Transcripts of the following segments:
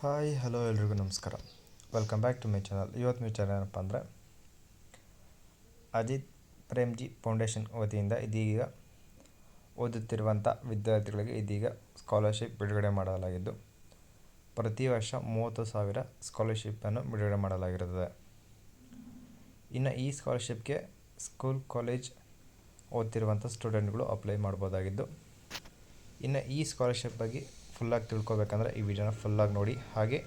Hi, hello ಎಲ್ರಿಗೂ ನಮಸ್ಕಾರ. Welcome back to my channel ಇವತ್ತು ಮೈ ಚಾನಲ್ ಏನಪ್ಪ ಅಂದರೆ ಅಜಿತ್ ಪ್ರೇಮ್ಜಿ ಫೌಂಡೇಶನ್ ವತಿಯಿಂದ ಇದೀಗ ಓದುತ್ತಿರುವಂಥ ವಿದ್ಯಾರ್ಥಿಗಳಿಗೆ ಇದೀಗ ಸ್ಕಾಲರ್ಶಿಪ್ ಬಿಡುಗಡೆ ಮಾಡಲಾಗಿದ್ದು, ಪ್ರತಿ ವರ್ಷ ಮೂವತ್ತು ಸಾವಿರ ಸ್ಕಾಲರ್ಶಿಪ್ಪನ್ನು ಬಿಡುಗಡೆ ಮಾಡಲಾಗಿರುತ್ತದೆ. ಇನ್ನು ಈ ಸ್ಕಾಲರ್ಶಿಪ್ಗೆ ಸ್ಕೂಲ್ ಕಾಲೇಜ್ ಓದ್ತಿರುವಂಥ ಸ್ಟೂಡೆಂಟ್ಗಳು ಅಪ್ಲೈ ಮಾಡ್ಬೋದಾಗಿದ್ದು, ಇನ್ನು ಈ ಸ್ಕಾಲರ್ಶಿಪ್ ಬಗ್ಗೆ ಫುಲ್ಲಾಗಿ ತಿಳ್ಕೊಬೇಕಂದ್ರೆ ಈ ವಿಡಿಯೋನ ಫುಲ್ಲಾಗಿ ನೋಡಿ. ಹಾಗೆ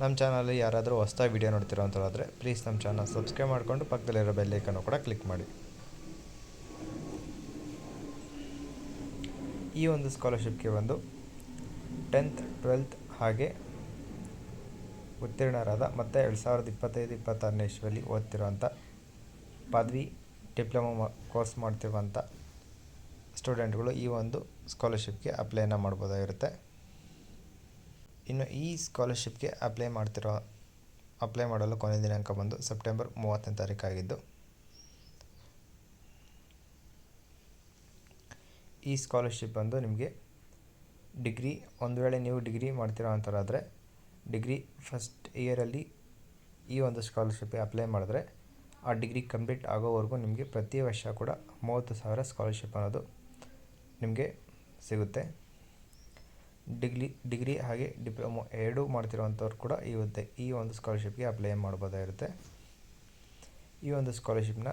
ನಮ್ಮ ಚಾನಲ್ಲಿ ಯಾರಾದರೂ ಹೊಸ್ದಾಗಿ ವಿಡಿಯೋ ನೋಡ್ತಿರೋಂಥವ್ರಾದರೆ ಪ್ಲೀಸ್ ನಮ್ಮ ಚಾನಲ್ ಸಬ್ಸ್ಕ್ರೈಬ್ ಮಾಡಿಕೊಂಡು ಪಕ್ಕದಲ್ಲಿರೋ ಬೆಲ್ಲೈಕನ್ನು ಕೂಡ ಕ್ಲಿಕ್ ಮಾಡಿ. ಈ ಒಂದು ಸ್ಕಾಲರ್ಶಿಪ್ಗೆ ಒಂದು ಟೆಂತ್ ಟ್ವೆಲ್ತ್ ಹಾಗೆ ಉತ್ತೀರ್ಣರಾದ ಮತ್ತು ಎರಡು ಸಾವಿರದ ಇಪ್ಪತ್ತೈದು, ಇಪ್ಪತ್ತಾರನೇ ಇಸ್ವಿಯಲ್ಲಿ ಓದ್ತಿರುವಂಥ ಪದವಿ ಡಿಪ್ಲೊಮೊ ಕೋರ್ಸ್ ಮಾಡ್ತಿರುವಂಥ ಸ್ಟೂಡೆಂಟ್ಗಳು ಈ ಒಂದು ಸ್ಕಾಲರ್ಶಿಪ್ಗೆ ಅಪ್ಲೈನ ಮಾಡ್ಬೋದಾಗಿರುತ್ತೆ. ಇನ್ನು ಈ ಸ್ಕಾಲರ್ಶಿಪ್ಗೆ ಅಪ್ಲೈ ಮಾಡ್ತಿರೋ ಅಪ್ಲೈ ಮಾಡಲು ಕೊನೆಯ ದಿನಾಂಕ ಬಂದು ಸೆಪ್ಟೆಂಬರ್ ಮೂವತ್ತನೇ ತಾರೀಕಾಗಿದ್ದು. ಈ ಸ್ಕಾಲರ್ಶಿಪ್ ಬಂದು ನಿಮಗೆ ಡಿಗ್ರಿ, ಒಂದು ವೇಳೆ ನೀವು ಡಿಗ್ರಿ ಮಾಡ್ತಿರೋ ಅಂತಾರಾದರೆ, ಡಿಗ್ರಿ ಫಸ್ಟ್ ಇಯರಲ್ಲಿ ಈ ಒಂದು ಸ್ಕಾಲರ್ಶಿಪ್ಗೆ ಅಪ್ಲೈ ಮಾಡಿದ್ರೆ, ಆ ಡಿಗ್ರಿ ಕಂಪ್ಲೀಟ್ ಆಗೋವರೆಗೂ ನಿಮಗೆ ಪ್ರತಿ ವರ್ಷ ಕೂಡ ಮೂವತ್ತು ಸಾವಿರ ಸ್ಕಾಲರ್ಶಿಪ್ ಅನ್ನೋದು ನಿಮಗೆ ಸಿಗುತ್ತೆ. ಡಿಗ್ರಿ ಡಿಗ್ರಿ ಹಾಗೆ ಡಿಪ್ಲೊಮೊ ಎರಡೂ ಮಾಡ್ತಿರುವಂಥವ್ರು ಕೂಡ ಈ ಹುದ್ದೆ ಈ ಒಂದು ಸ್ಕಾಲರ್ಶಿಪ್ಗೆ ಅಪ್ಲೈ ಮಾಡ್ಬೋದಾಗಿರುತ್ತೆ. ಈ ಒಂದು ಸ್ಕಾಲರ್ಶಿಪ್ನ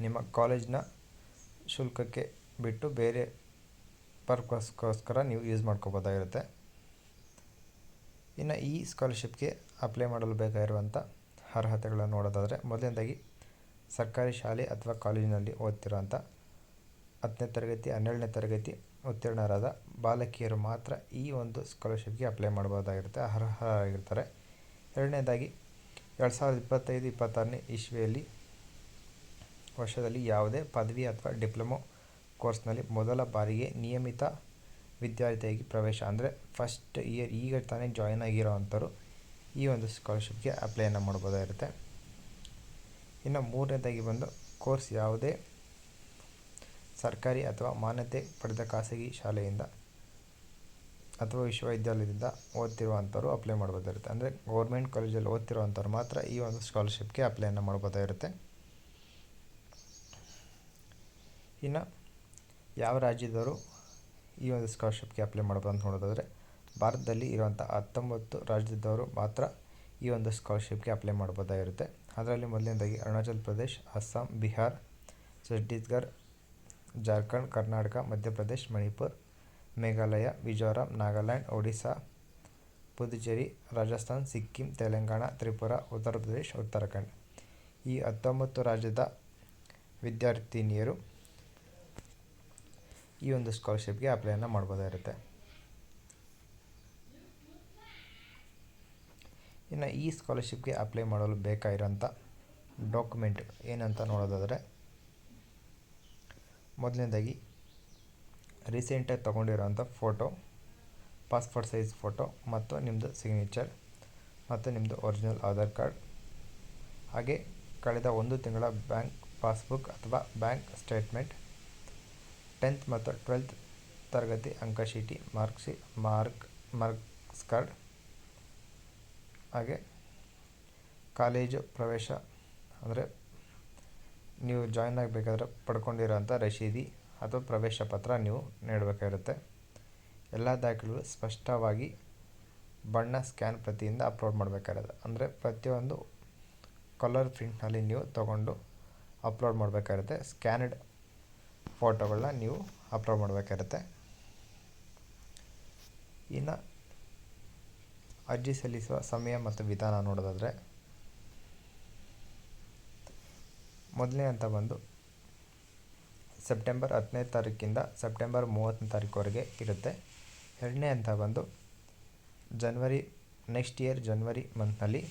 ನಿಮ್ಮ ಕಾಲೇಜ್ನ ಶುಲ್ಕಕ್ಕೆ ಬಿಟ್ಟು ಬೇರೆ ಪರ್ಪಸ್ಗೋಸ್ಕರ ನೀವು ಯೂಸ್ ಮಾಡ್ಕೋಬೋದಾಗಿರುತ್ತೆ. ಇನ್ನು ಈ ಸ್ಕಾಲರ್ಶಿಪ್ಗೆ ಅಪ್ಲೈ ಮಾಡಲು ಬೇಕಾಗಿರುವಂಥ ಅರ್ಹತೆಗಳನ್ನು ನೋಡೋದಾದರೆ ಮೊದಲನೇದಾಗಿ ಸರ್ಕಾರಿ ಶಾಲೆ ಅಥವಾ ಕಾಲೇಜಿನಲ್ಲಿ ಓದ್ತಿರೋಂಥ ಹತ್ತನೇ ತರಗತಿ, ಹನ್ನೆರಡನೇ ತರಗತಿ ಉತ್ತೀರ್ಣರಾದ ಬಾಲಕಿಯರು ಮಾತ್ರ ಈ ಒಂದು ಸ್ಕಾಲರ್ಶಿಪ್ಗೆ ಅಪ್ಲೈ ಮಾಡ್ಬೋದಾಗಿರುತ್ತೆ ಅರ್ಹರಾಗಿರ್ತಾರೆ. ಎರಡನೇದಾಗಿ, ಎರಡು ಸಾವಿರದ ಇಪ್ಪತ್ತೈದು, ಇಪ್ಪತ್ತಾರನೇ ಇಸ್ವಿಯಲ್ಲಿ ವರ್ಷದಲ್ಲಿ ಯಾವುದೇ ಪದವಿ ಅಥವಾ ಡಿಪ್ಲೊಮೊ ಕೋರ್ಸ್ನಲ್ಲಿ ಮೊದಲ ಬಾರಿಗೆ ನಿಯಮಿತ ವಿದ್ಯಾರ್ಥಿಯಾಗಿ ಪ್ರವೇಶ, ಅಂದರೆ ಫಸ್ಟ್ ಇಯರ್ ಈಗ ತಾನೇ ಜಾಯ್ನ್ ಆಗಿರೋ ಅಂಥವ್ರು ಈ ಒಂದು ಸ್ಕಾಲರ್ಶಿಪ್ಗೆ ಅಪ್ಲೈನ ಮಾಡ್ಬೋದಾಗಿರುತ್ತೆ ಇನ್ನು ಮೂರನೇದಾಗಿ ಬಂದು ಕೋರ್ಸ್ ಯಾವುದೇ ಸರ್ಕಾರಿ ಅಥವಾ ಮಾನ್ಯತೆ ಪಡೆದ ಖಾಸಗಿ ಶಾಲೆಯಿಂದ ಅಥವಾ ವಿಶ್ವವಿದ್ಯಾಲಯದಿಂದ ಓದ್ತಿರುವಂಥವ್ರು ಅಪ್ಲೈ ಮಾಡ್ಬೋದಾಗಿರುತ್ತೆ. ಅಂದರೆ ಗೌರ್ಮೆಂಟ್ ಕಾಲೇಜಲ್ಲಿ ಓದ್ತಿರುವಂಥವ್ರು ಮಾತ್ರ ಈ ಒಂದು ಸ್ಕಾಲರ್ಶಿಪ್ಗೆ ಅಪ್ಲೈಯನ್ನು ಮಾಡ್ಬೋದಾಗಿರುತ್ತೆ. ಇನ್ನು ಯಾವ ರಾಜ್ಯದವರು ಈ ಒಂದು ಸ್ಕಾಲರ್ಶಿಪ್ಗೆ ಅಪ್ಲೈ ಮಾಡ್ಬೋದು ಅಂತ ನೋಡೋದಾದರೆ, ಭಾರತದಲ್ಲಿ ಇರುವಂಥ ಹತ್ತೊಂಬತ್ತು ರಾಜ್ಯದವರು ಮಾತ್ರ ಈ ಒಂದು ಸ್ಕಾಲರ್ಶಿಪ್ಗೆ ಅಪ್ಲೈ ಮಾಡ್ಬೋದಾಗಿರುತ್ತೆ. ಅದರಲ್ಲಿ ಮೊದಲನೇದಾಗಿ ಅರುಣಾಚಲ್ ಪ್ರದೇಶ್, ಅಸ್ಸಾಂ, ಬಿಹಾರ್, ಛತ್ತೀಸ್ಗಢ ಜಾರ್ಖಂಡ್, ಕರ್ನಾಟಕ, ಮಧ್ಯಪ್ರದೇಶ್, ಮಣಿಪುರ್, ಮೇಘಾಲಯ, ಮಿಜೋರಾಂ, ನಾಗಾಲ್ಯಾಂಡ್ ಒಡಿಶಾ ಪುದುಚೇರಿ, ರಾಜಸ್ಥಾನ್, ಸಿಕ್ಕಿಂ, ತೆಲಂಗಾಣ, ತ್ರಿಪುರ, ಉತ್ತರ ಪ್ರದೇಶ್, ಉತ್ತರಾಖಂಡ್. ಈ ಹತ್ತೊಂಬತ್ತು ರಾಜ್ಯದ ವಿದ್ಯಾರ್ಥಿನಿಯರು ಈ ಒಂದು ಸ್ಕಾಲರ್ಶಿಪ್ಗೆ ಅಪ್ಲೈನ ಮಾಡ್ಬೋದಾಗಿರುತ್ತೆ. ಇನ್ನು ಈ ಸ್ಕಾಲರ್ಶಿಪ್ಗೆ ಅಪ್ಲೈ ಮಾಡಲು ಬೇಕಾಗಿರೋಂಥ ಡಾಕ್ಯುಮೆಂಟ್ ಏನಂತ ನೋಡೋದಾದರೆ ಮೊದಲನೇದಾಗಿ ರೀಸೆಂಟಾಗಿ ತೊಗೊಂಡಿರೋಂಥ ಫೋಟೋ ಪಾಸ್ಪೋರ್ಟ್ ಸೈಜ್ ಫೋಟೋ ಮತ್ತು ನಿಮ್ಮದು ಸಿಗ್ನೇಚರ್ ಮತ್ತು ನಿಮ್ಮದು ಒರಿಜಿನಲ್ ಆಧಾರ್ ಕಾರ್ಡ್ ಹಾಗೆ ಕಳೆದ ಒಂದು ತಿಂಗಳ ಬ್ಯಾಂಕ್ ಪಾಸ್ಬುಕ್ ಅಥವಾ ಬ್ಯಾಂಕ್ ಸ್ಟೇಟ್ಮೆಂಟ್ ಟೆಂತ್ ಮತ್ತು ಟ್ವೆಲ್ತ್ ತರಗತಿ ಅಂಕಶೀಟಿ ಮಾರ್ಕ್ ಶೀ ಮಾರ್ಕ್ ಮಾರ್ಕ್ಸ್ ಕಾರ್ಡ್ ಹಾಗೆ ಕಾಲೇಜು ಪ್ರವೇಶ ಅಂದರೆ ನೀವು ಜಾಯ್ನ್ ಆಗಬೇಕಾದ್ರೆ ಪಡ್ಕೊಂಡಿರೋಂಥ ರಶೀದಿ ಅಥವಾ ಪ್ರವೇಶ ಪತ್ರ ನೀವು ನೀಡಬೇಕಾಗಿರುತ್ತೆ. ಎಲ್ಲ ದಾಖಲೆಗಳು ಸ್ಪಷ್ಟವಾಗಿ ಬಣ್ಣ ಸ್ಕ್ಯಾನ್ ಪ್ರತಿಯಿಂದ ಅಪ್ಲೋಡ್ ಮಾಡಬೇಕಾಗಿರುತ್ತೆ. ಅಂದರೆ ಪ್ರತಿಯೊಂದು ಕಲರ್ ಪ್ರಿಂಟ್ನಲ್ಲಿ ನೀವು ತಗೊಂಡು ಅಪ್ಲೋಡ್ ಮಾಡಬೇಕಾಗಿರುತ್ತೆ. ಸ್ಕ್ಯಾನಡ್ ಫೋಟೋಗಳನ್ನ ನೀವು ಅಪ್ಲೋಡ್ ಮಾಡಬೇಕಾಗಿರುತ್ತೆ. ಇನ್ನು ಅರ್ಜಿ ಸಲ್ಲಿಸುವ ಸಮಯ ಮತ್ತು ವಿಧಾನ ನೋಡೋದಾದರೆ ಮೊದಲನೇ ಹಂತ ಬಂದು ಸೆಪ್ಟೆಂಬರ್ ಹತ್ತನೇ ತಾರೀಕಿಂದ ಸೆಪ್ಟೆಂಬರ್ ಮೂವತ್ತನೇ ತಾರೀಕುವರೆಗೆ ಇರುತ್ತೆ. ಎರಡನೇ ಹಂತ ಬಂದು ಜನ್ವರಿ ನೆಕ್ಸ್ಟ್ ಇಯರ್ ಜನ್ವರಿ ಮಂತ್ನಲ್ಲಿ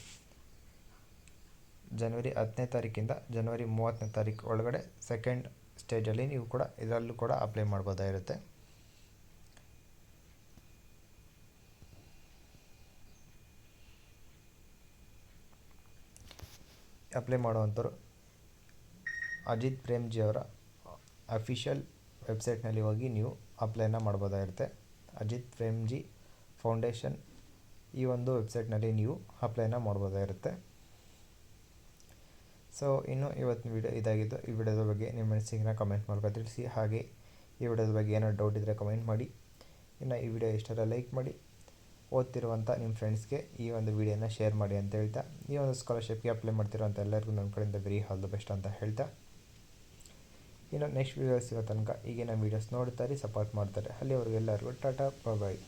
ಜನ್ವರಿ ಹತ್ತನೇ ತಾರೀಕಿಂದ ಜನವರಿ ಮೂವತ್ತನೇ ತಾರೀಕು ಒಳಗಡೆ ಸೆಕೆಂಡ್ ಸ್ಟೇಜಲ್ಲಿ ನೀವು ಕೂಡ ಇದರಲ್ಲೂ ಕೂಡ ಅಪ್ಲೈ ಮಾಡ್ಬೋದಾಗಿರುತ್ತೆ ಅಪ್ಲೈ ಮಾಡುವಂಥವ್ರು ಅಜಿತ್ ಪ್ರೇಮ್ಜಿ ಅವರ ಅಫಿಷಿಯಲ್ ವೆಬ್ಸೈಟ್ನಲ್ಲಿ ಹೋಗಿ ನೀವು ಅಪ್ಲೈನ ಮಾಡ್ಬೋದಾಗಿರುತ್ತೆ. ಅಜಿತ್ ಪ್ರೇಮ್ಜಿ ಫೌಂಡೇಶನ್ ಈ ಒಂದು ವೆಬ್ಸೈಟ್ನಲ್ಲಿ ನೀವು ಅಪ್ಲೈನ ಮಾಡ್ಬೋದಾಗಿರುತ್ತೆ. ಸೊ, ಇನ್ನು ಇವತ್ತಿನ ವಿಡಿಯೋ ಇದಾಗಿದ್ದು, ಈ ವಿಡಿಯೋದ ಬಗ್ಗೆ ನಿಮ್ಮ ಅನಿಸಿಕೆನ ಕಮೆಂಟ್ ಮೂಲಕ ತಿಳಿಸಿ. ಹಾಗೆ ಈ ವಿಡಿಯೋದ ಬಗ್ಗೆ ಏನಾದ್ರು ಡೌಟ್ ಇದ್ದರೆ ಕಮೆಂಟ್ ಮಾಡಿ. ಇನ್ನು ಈ ವಿಡಿಯೋ ಇಷ್ಟರ ಲೈಕ್ ಮಾಡಿ. ಓದ್ತಿರುವಂಥ ನಿಮ್ಮ ಫ್ರೆಂಡ್ಸ್ಗೆ ಈ ಒಂದು ವಿಡಿಯೋನ ಶೇರ್ ಮಾಡಿ ಅಂತ ಹೇಳ್ತಾ. ಈ ಒಂದು ಸ್ಕಾಲರ್ಶಿಪ್ಗೆ ಅಪ್ಲೈ ಮಾಡ್ತಿರೋಂಥ ಎಲ್ಲರಿಗೂ ನನ್ನ ಕಡೆಯಿಂದ ವೆರಿ ಆಲ್ ದ ಬೆಸ್ಟ್ ಅಂತ ಹೇಳ್ತಾ. ಇನ್ನು ನೆಕ್ಸ್ಟ್ ವೀಡಿಯೋಸ್ ಸಿಗೋ ತನಕ ಈಗಿನ ವೀಡಿಯೋಸ್ ನೋಡ್ತಾರೆ ಸಪೋರ್ಟ್ ಮಾಡ್ತಾರೆ. ಅಲ್ಲಿವರೆಗೂ ಎಲ್ಲರಿಗೂ ಟಾಟಾ ಬಾಯ್